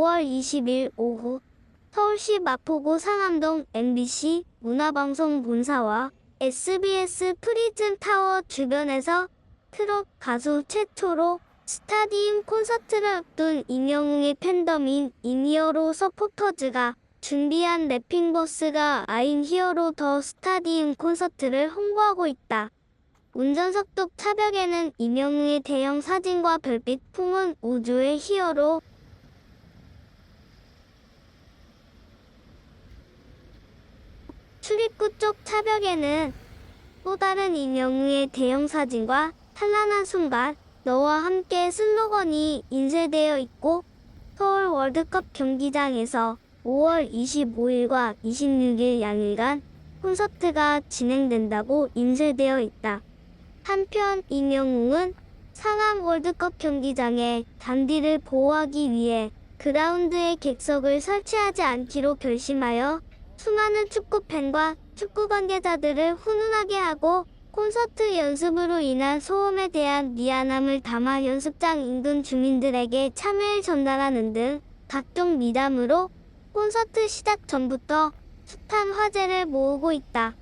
10월 20일 오후 서울시 마포구 상암동 MBC 문화방송 본사와 SBS 프리즘 타워 주변에서 트롯 가수 최초로 스타디움 콘서트를 앞둔 임영웅의 팬덤인 인히어로 서포터즈가 준비한 랩핑버스가 아인 히어로 더 스타디움 콘서트를 홍보하고 있다. 운전석독 차벽에는 임영웅의 대형 사진과 별빛 품은 우주의 히어로 출입구 쪽 차벽에는 또 다른 임영웅의 대형 사진과 찬란한 순간 너와 함께 슬로건이 인쇄되어 있고 서울 월드컵 경기장에서 5월 25일과 26일 양일간 콘서트가 진행된다고 인쇄되어 있다. 한편 임영웅은 상암 월드컵 경기장에 잔디를 보호하기 위해 그라운드에 객석을 설치하지 않기로 결심하여 수많은 축구 팬과 축구 관계자들을 훈훈하게 하고 콘서트 연습으로 인한 소음에 대한 미안함을 담아 연습장 인근 주민들에게 참여를 전달하는 등 각종 미담으로 콘서트 시작 전부터 숱한 화제를 모으고 있다.